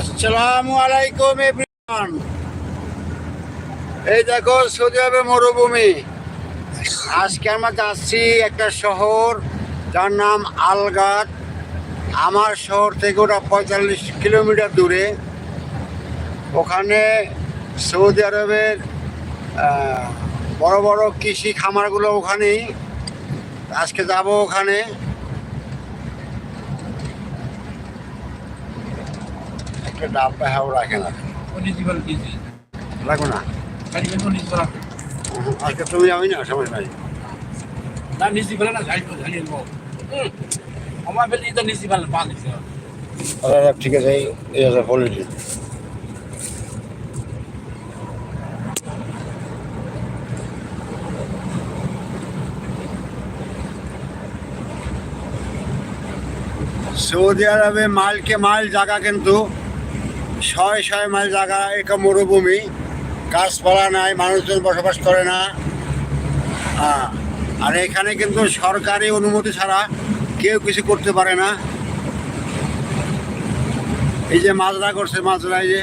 আসসালামু আলাইকুম এভরিওয়ান এই দেখো, সৌদি আরবে মরুভূমি। আজকে আমরা যাচ্ছি একটা শহর, যার নাম আলগাট আমার শহর থেকে ওটা পঁয়তাল্লিশ কিলোমিটার দূরে। ওখানে সৌদি আরবের বড় বড় কৃষি খামারগুলো ওখানেই। আজকে যাব ওখানে। একটা ডাব্বা হাও রাখে না. রাখো না. আজকে তুমি যাবি না সমস্যা নাই gali mo. Ama beli itu municipal paling sih. আচ্ছা ঠিক আছে এই আছে পলিটি সৌদি আরবে মাইলকে মাইল জায়গা কিন্তু ছয় ছয় মাইল জায়গা এটা মরুভূমি। গাছপালা নাই, মানুষজন বসবাস করে না। আর এখানে কিন্তু সরকারি অনুমতি ছাড়া কেউ কিছু করতে পারে না। এই যে মাজরা করছে মাজরা এই যে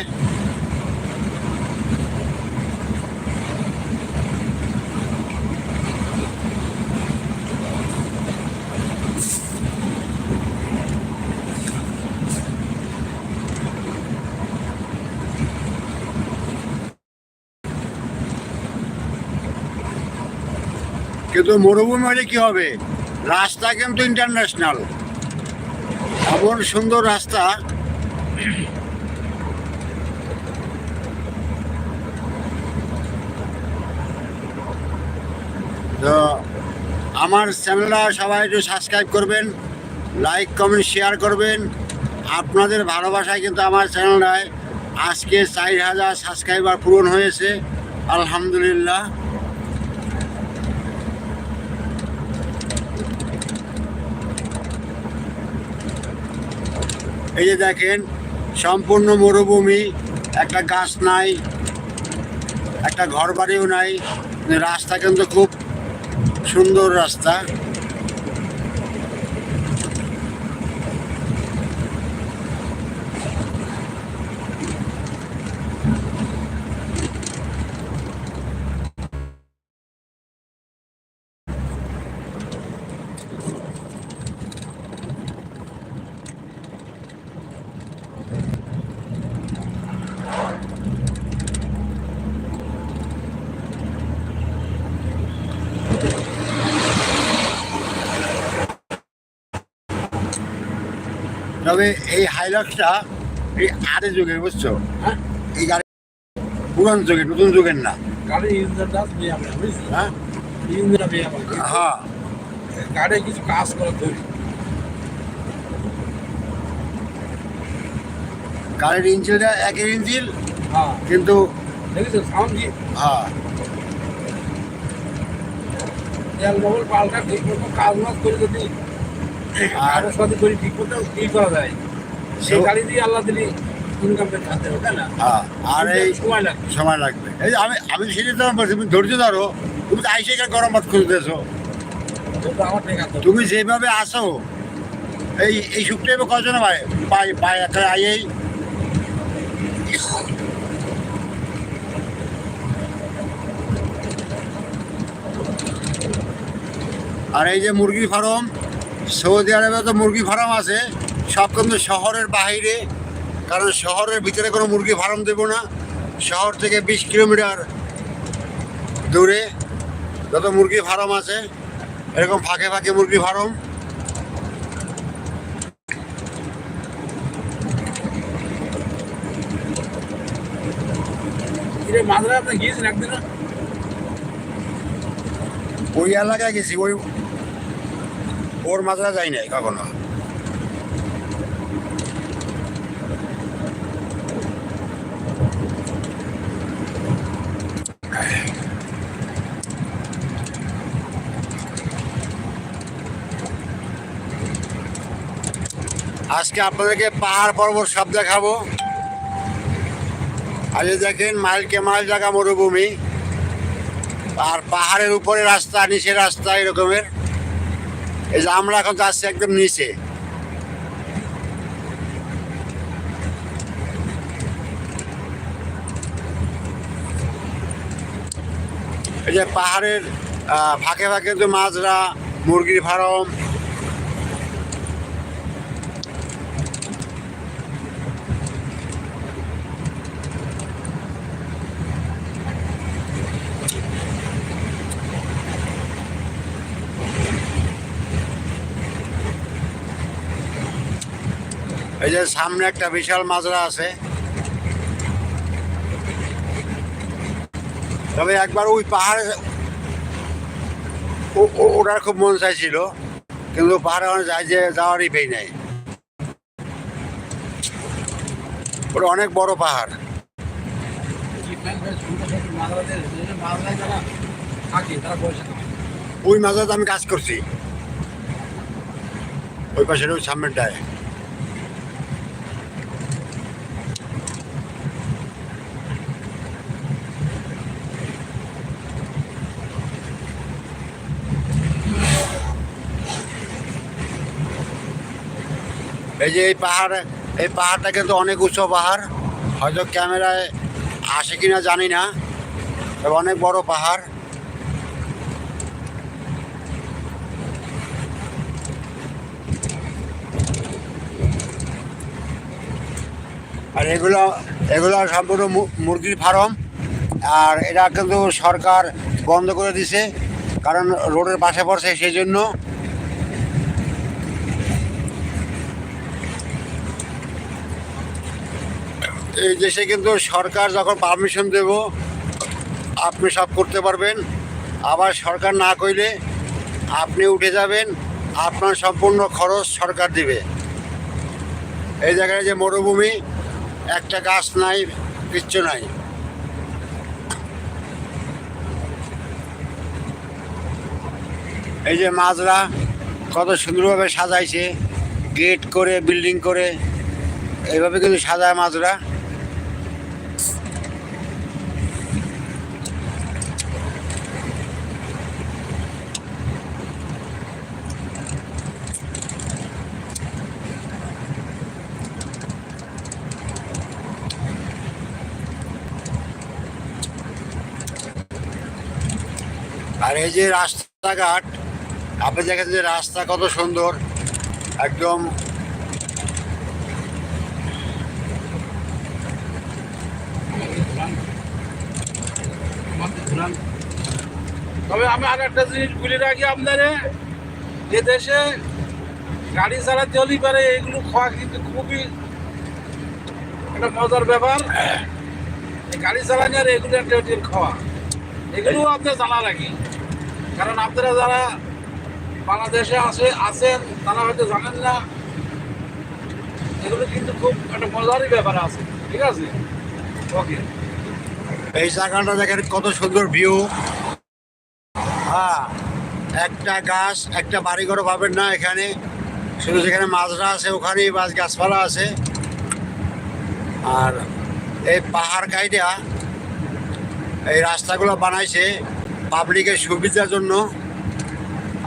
কিন্তু মরুভূমি হলে কি হবে? রাস্তা কিন্তু ইন্টারন্যাশনাল এমন সুন্দর রাস্তা। তো আমার চ্যানেলটা সবাই একটু সাবস্ক্রাইব করবেন লাইক কমেন্ট শেয়ার করবেন। আপনাদের ভালোবাসায় কিন্তু আমার চ্যানেলটায় আজকে চার হাজার সাবস্ক্রাইবার পূরণ হয়েছে। আলহামদুলিল্লাহ। এই যে দেখেন, সম্পূর্ণ মরুভূমি, একটা গাছ নাই, একটা ঘর বাড়িও নাই। রাস্তা কিন্তু খুব সুন্দর রাস্তা। তবে এই হাইলক্সটা এই আরে যুগের বুঝছ? হ্যাঁ? এই গাড়ি পুরান যুগের নতুন যুগের না। হ্যাঁ। হ্যাঁ। গাড়ি কিছু কাজ করে ধরি গাড়ির ইঞ্জিনটা একই ইঞ্জিন হ্যাঁ। কিন্তু হ্যাঁ। তেল পাল্টা ঠিক মতো কাজ করে যদি আর- সাথে করে ঠিক মতো কি করা যায়? সেই গাড়ি দিয়ে আল্লাহ দিলি হ্যাঁ আর এই সময় লাগবে। সময় লাগবে। এই আমি আমি সেটা তুমি ধৈর্য ধরো তুমি তো আইসে গরম ভাত খুঁজতেছো তুমি যেভাবে আসো এই এই শুক্রে কজন ভাই পাই পাই একটা আইয়েই। আর এই যে মুরগি ফার্ম সৌদি আরবে তো মুরগি ফার্ম আছে। সব কিন্তু শহরের বাইরে কারণ শহরের ভিতরে কোনো মুরগি ফার্ম দেবো না। শহর থেকে বিশ কিলোমিটার দূরে যত মুরগি ফার্ম আছে এরকম ফাঁকে ফাঁকে মুরগি ফার্ম। ওই এলাকায় গেছি ওই ওর মাত্রা যাই নাই কখনো। আজকে আপনাদেরকে পাহাড় পর্বত সব দেখাবো। আজ দেখেন মাইলকে মাইল জায়গা মরুভূমি। আর পাহাড়ের উপরে রাস্তা, নিচে রাস্তা এরকমের। এই যে আমরা এখন যাচ্ছি একদম নিচে। এই যে পাহাড়ের ভাগে ভাগে যে মাছরা, মুরগির ফার্ম এই যে সামনে একটা বিশাল মাজরা আছে। তবে একবার ওই পাহাড়ে ও- ও- ওঠার খুব মন চাইছিল, কিন্তু পাহাড়ে যায় যে যাওয়ারই পেয়ে নাই। ওটা অনেক বড় পাহাড়। ওই মাঝরাতে আমি কাজ করছি। ওই পাশের ওই সামনেটায় এই যে এই পাহাড়, এই পাহাড়টা কিন্তু অনেক উঁচু পাহাড়। হয়তো ক্যামেরায় আসে কিনা জানি না অনেক বড় পাহাড়। আর এগুলো এগুলো সম্পূর্ণ মুরগির ফার্ম। আর এটা কিন্তু সরকার বন্ধ করে দিছে, কারণ রোডের পাশে পড়ছে সেই জন্য। এই দেশে কিন্তু সরকার যখন পারমিশন দেব, আপনি সব করতে পারবেন। আবার সরকার না কইলে আপনি উঠে যাবেন, আপনার সম্পূর্ণ খরচ সরকার দিবে। এই জায়গায় যে মরুভূমি, একটা গাছ নাই, কিচ্ছু নাই। এই যে মাজরা, কত সুন্দরভাবে সাজাইছে, গেট করে, বিল্ডিং করে, এইভাবে কিন্তু সাজায় মাজরা। আর এই যে রাস্তাঘাট, আপনি দেখেন যে রাস্তা কত সুন্দর, একদম তবে আমি আর একটা জিনিস বলে রাখি আপনারে, যে দেশে গাড়ি চালাতে হলেই পারে, এগুলো খাওয়া কিন্তু খুবই একটা মজার ব্যাপার। গাড়ি চালানি আর এগুলো একটা খাওয়া। এগুলো আপনার জানা রাখি। কারণ আপনারা যারা বাংলাদেশে আসে, আছেন, তারা হয়তো জানেন না। এগুলো কিন্তু খুব একটা মজারই ব্যাপার আছে, ঠিক আছে? ওকে। এই জায়গাটা দেখেন কত সুন্দর ভিউ হ্যাঁ একটা গাছ, একটা বাড়িঘর পাবেন না এখানে। শুধু যেখানে মাজরা আছে ওখানেই মাছ গাছপালা আছে। আর এই পাহাড় গাইডা এই রাস্তাগুলো বানাইছে। পাবলিকের সুবিধার জন্য।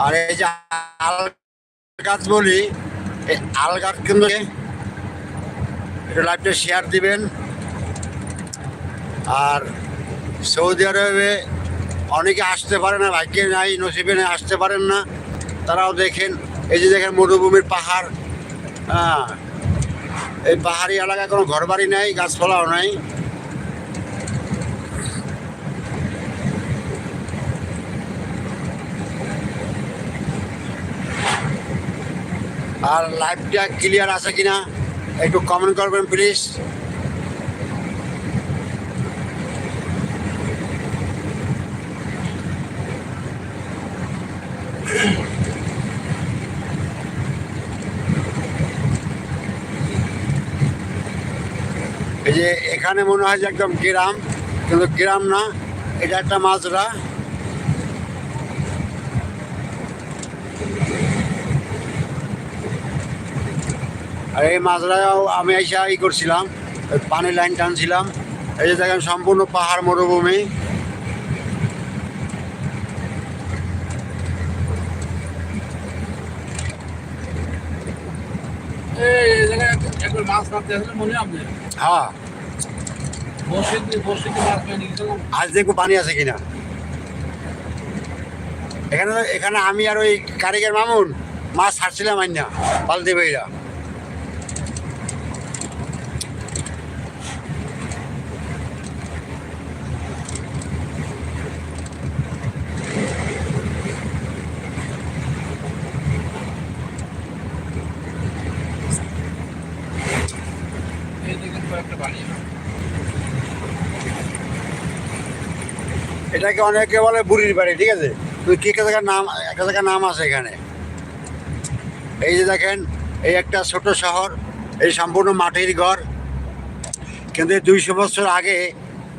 আর এই যে আল গাছ বলি, এই আল গাছ কিন্তু এটা লাইভটা শেয়ার দিবেন। আর সৌদি আরবে অনেকে আসতে পারে না, ভাগ্যে নাই, নসিবে নাই, আসতে পারেন না। তারাও দেখেন, এই যে দেখেন মরুভূমির পাহাড়। হ্যাঁ এই পাহাড়ি এলাকায় কোনো ঘরবাড়ি নাই, গাছপালাও নাই। আর লাইভটা ক্লিয়ার আছে কিনা একটু কমেন্ট করবেন প্লিজ এই যে এখানে মনে হয় যে একদম গ্রাম, কিন্তু গ্রাম না, এটা একটা মাজরা। আর এই মাজরাও আমি এসে ই করছিলাম ওই পানি লাইন টানছিলাম। এই যে দেখেন সম্পূর্ণ পাহাড় মরুভূমি। হয় আজ দেখব পানি আছে কিনা। এখানে এখানে আমি আর ওই কারিগর মামুন মাছ ছাড়ছিলাম আইনা পালতি বইরা এই দেখেন কয়েকটা বাড়ি এটাকে অনেকে বলে বুড়ির বাড়ি, ঠিক আছে? তুই কি একটা জায়গার নাম, একটা জায়গার নাম আছে এখানে। এই যে দেখেন, এই একটা ছোট শহর, এই সম্পূর্ণ মাটির ঘর। কিন্তু এই দুইশো বছর আগে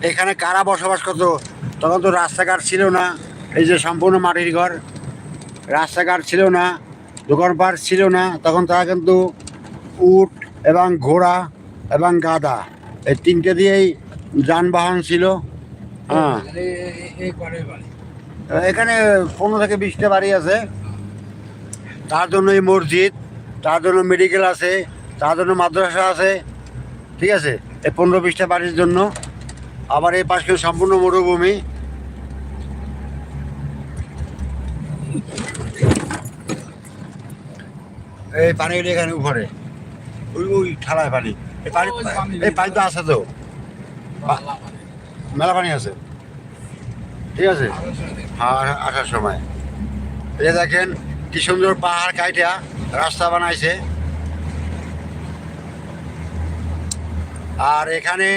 এখানে কারা বসবাস করতো? তখন তো রাস্তাঘাট ছিল না। এই যে সম্পূর্ণ মাটির ঘর, রাস্তাঘাট ছিল না, দোকানপাট ছিল না। তখন তারা কিন্তু উট এবং ঘোড়া এবং গাদা এই তিনটে দিয়েই যানবাহন ছিল। হ্যাঁ। এখানে পনেরো থেকে বিশটা বাড়ি আছে। তার জন্য এই মসজিদ তার জন্য মেডিকেল আছে তার জন্য মাদ্রাসা আছে। ঠিক আছে? এই পনেরো বিশটা বাড়ির জন্য। আবার এই পাশে সম্পূর্ণ মরুভূমি। এই পানিগুলো এখানে উপরে। ওই ওই ঠালায় পানি। এই পানি এই পানি তো আছে তো। মেলা পানি আছে। ঠিক আছে? আসার সময়। এই দেখেন কি সুন্দর পাহাড় কাইটা রাস্তা বানাইছে। আর এখানে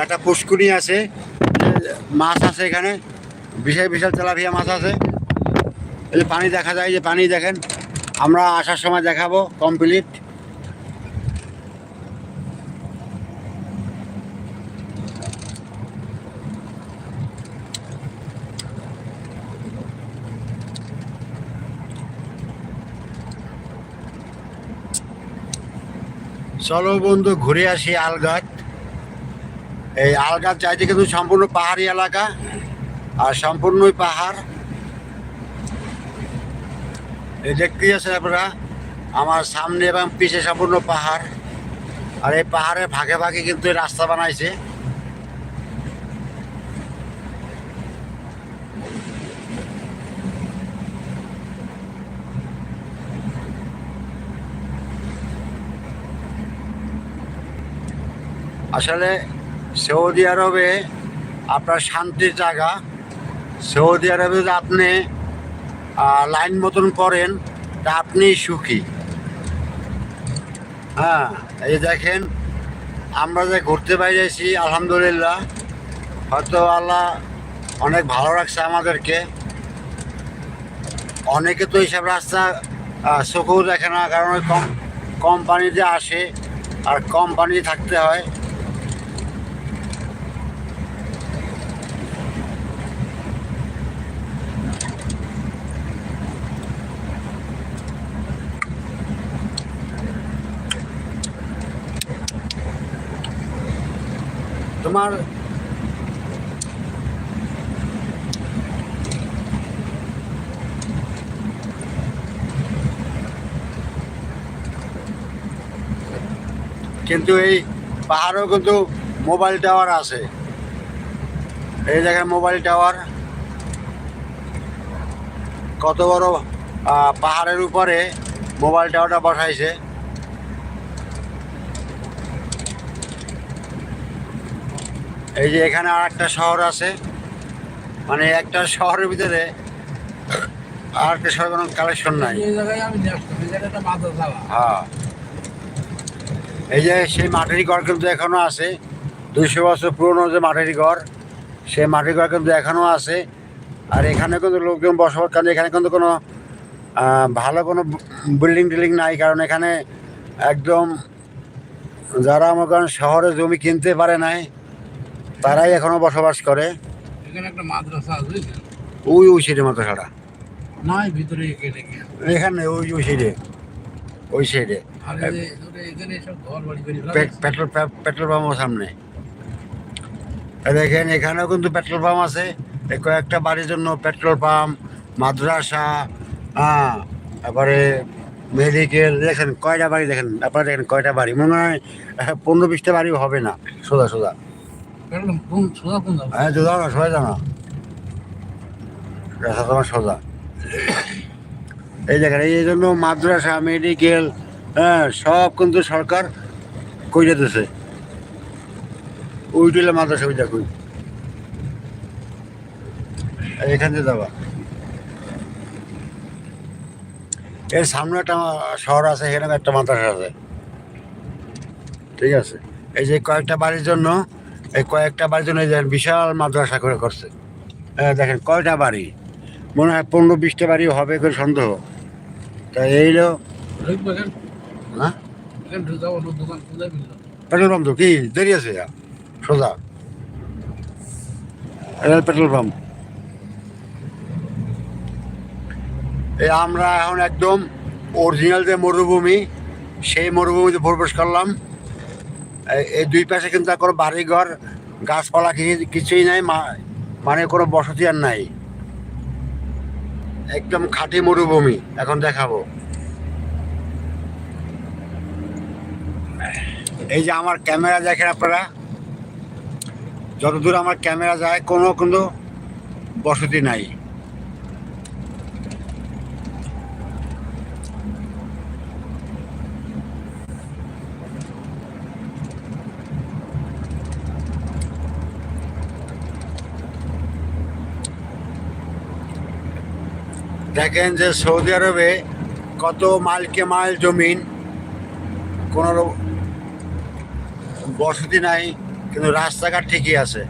একটা পুষ্কুনি আছে, মাছ আছে এখানে। বিশাল বিশাল তেলাপিয়া মাছ আছে। এই পানি দেখা যায় যে পানি দেখেন। আমরা আসার সময় দেখাবো কমপ্লিট চলো বন্ধু, ঘুরে আসি আলগাত এই আলগাত চাইতে কিন্তু সম্পূর্ণ পাহাড়ি এলাকা আর সম্পূর্ণই পাহাড়। এই দেখতেই আছেন আপনারা, আমার সামনে এবং পিছে সম্পূর্ণ পাহাড়। আর এই পাহাড়ে ভাগে ভাগে কিন্তু রাস্তা বানাইছে। আসলে সৌদি আরবে আপনার শান্তির জায়গা। সৌদি আরবে যদি আপনি লাইন মতন করেন, তা আপনি সুখী। হ্যাঁ এই দেখেন, আমরা যে ঘুরতে বাইরেছি আলহামদুলিল্লাহ, হয়তো আল্লাহ অনেক ভালো রাখছে আমাদেরকে। অনেকে তো এইসব রাস্তা চোখেও দেখে না, কারণ ওই কম, কোম্পানিতে আসে, আর কোম্পানি থাকতে হয়। তোমার কিন্তু এই পাহাড়েও কিন্তু মোবাইল টাওয়ার আছে। এই জায়গায় মোবাইল টাওয়ার। কত বড় পাহাড়ের উপরে মোবাইল টাওয়ারটা বসাইছে এই যে এখানে আর একটা শহর আছে। মানে একটা শহরের ভিতরে আর একটা শহরের কোনো কালেকশন নাই। হ্যাঁ। এই যে সেই মাটির ঘর কিন্তু এখনও আছে। দুইশো বছর পুরনো যে মাটির ঘর সেই মাটির ঘর কিন্তু এখনও আছে। আর এখানে কিন্তু লোকজন বসবাস কারণ এখানে কিন্তু কোনো ভালো কোনো বিল্ডিং টিল্ডিং নাই। কারণ এখানে একদম যারা আমার কারণ শহরে জমি কিনতে পারে নাই তারাই এখনও বসবাস করে। এখানে একটা মাদ্রাসা আছে ওই ওই সাইডে ছাড়া ভিতরে এখানে ওই ওই সাইডে ওই সাইডে পেট্রোল পেট্রোল পাম্পের সামনে। দেখেন এখানেও কিন্তু পেট্রোল পাম্প আছে। কয়েকটা বাড়ির জন্য পেট্রোল পাম্প মাদ্রাসা হ্যাঁ তারপরে মেডিকেল দেখেন কয়টা বাড়ি দেখেন আপনারা দেখেন কয়টা বাড়ি? মনে হয় পনেরো বিশটা বাড়ি হবে না সোজা সোজা। হ্যাঁ সোজা। এই দেখেন, এই জন্য মাদ্রাসা মেডিকেল হ্যাঁ সব কিন্তু সরকার কইরে দিছে। উইটিলে মাদ্রাসা ওইটা এখান থেকে যাবা। এর সামনে একটা শহর আছে এখানে একটা মাদ্রাসা আছে। ঠিক আছে। এই যে কয়েকটা বাড়ির জন্য এই কয়েকটা বাড়ির জন্য বিশাল মাদ্রাসা করে করছে। দেখেন, কয়টা বাড়ি? মনে হয় পনেরো বিশটা বাড়ি হবে করে সন্দেহ। তা এইলো হ্যাঁ? পেট্রোল পাম্প তো কি? দেরি আছে সোজা। Petrol pump. এই আমরা এখন একদম অরিজিনাল যে মরুভূমি, সেই মরুভূমিতে প্রবেশ করলাম। এই- দুই পাশে কিন্তু আর কোনো বাড়িঘর, গাছপালা কিছু কিছুই নাই মানে কোনো বসতি আর নাই। একদম খাঁটি মরুভূমি, এখন দেখাবো। এই যে আমার ক্যামেরা দেখেন আপনারা, যতদূর আমার ক্যামেরা যায়, কোনো কোনো বসতি নাই। দেখেন যে সৌদি আরবে কত মালকে মাল জমিন, কোনো বসতি নাই, কিন্তু রাস্তাঘাট ঠিকই আছে।